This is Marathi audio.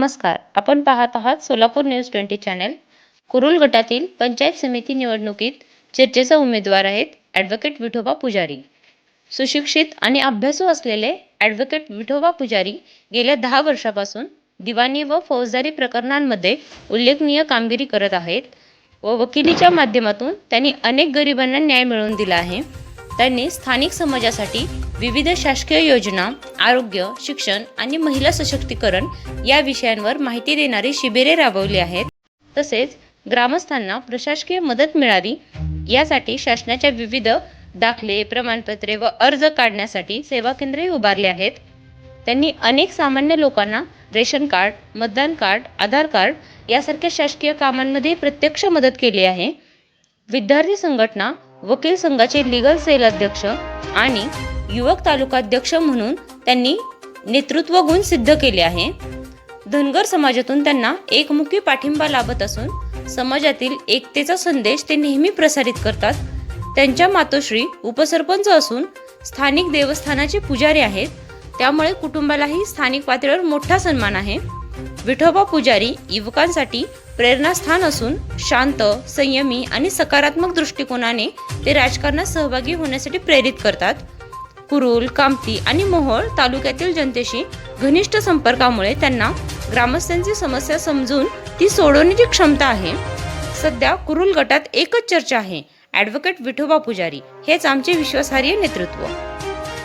नमस्कार आपण पाहत आहात Solapur news twenty channel. Kurul गटातील पंचायत समिती निवडणुकीत चर्चेचा उमेदवार आहेत ॲडव्होकेट विठोबा पुजारी. सुशिक्षित आणि अभ्यासू असलेले ॲडव्होकेट विठोबा पुजारी गेल्या दहा वर्षापासून दिवाणी व फौजदारी प्रकरणांमध्ये उल्लेखनीय कामगिरी करत आहेत व वकिलीच्या माध्यमातून त्यांनी अनेक गरिबांना न्याय मिळवून दिला आहे. त्यांनी स्थानिक समाजासाठी विविध शासकीय योजना आरोग्य शिक्षण आणि महिला सशक्तीकरण या विषयांवर माहिती देणारी शिबिरे राबवली आहेत. तसेच ग्रामस्थांना प्रशासकीय मदत मिळावी यासाठी शासनाच्या विविध दाखले प्रमाणपत्रे व अर्ज काढण्यासाठी सेवा केंद्रे उभारले आहेत. त्यांनी अनेक सामान्य लोकांना रेशन कार्ड मतदान कार्ड आधार कार्ड यासारख्या शासकीय कामांमध्ये प्रत्यक्ष मदत केली आहे. विद्यार्थी संघटना वकील संघाचे लीगल सेल अध्यक्ष आणि युवक तालुकाध्यक्ष म्हणून त्यांनी नेतृत्व गुण सिद्ध केले आहे. धनगर समाजातून त्यांना एकमुखी पाठिंबा लाभत असून समाजातील एकतेचा संदेश ते नेहमी प्रसारित करतात. त्यांच्या मातोश्री उपसरपंच असून स्थानिक देवस्थानाचे पुजारी आहेत. त्यामुळे कुटुंबालाही स्थानिक पातळीवर मोठा सन्मान आहे. विठोबा पुजारी युवकांसाठी प्रेरणास्थान असून शांत संयमी आणि सकारात्मक दृष्टिकोनाने ते राजकारणात सहभागी होण्यासाठी प्रेरित करतात. कुरुल कामती आणि मोहोळ तालुक्यातील जनतेशी घनिष्ठ संपर्कामुळे त्यांना ग्रामस्थांची समस्या समजून ती सोडवण्याची क्षमता आहे. सध्या कुरुल गटात एकच चर्चा आहे ॲडव्होकेट विठोबा पुजारी. हेच आमचे विश्वासार्ह नेतृत्व.